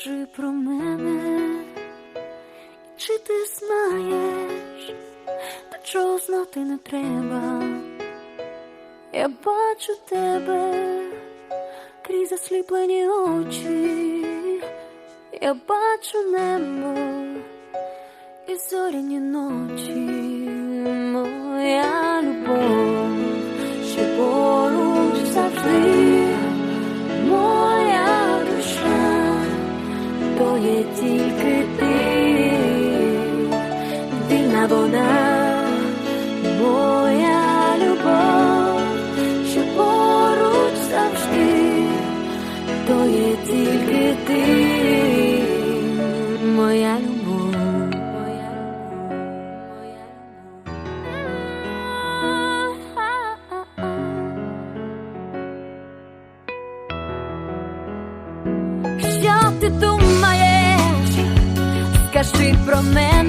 Скажи про мене, чи ти знаєш, та чого знати не треба. Я бачу тебе крізь засліплені очі, я бачу небо і зоряні ночі, моя любов, моя любов. Що ти думаєш? Скажи про мене.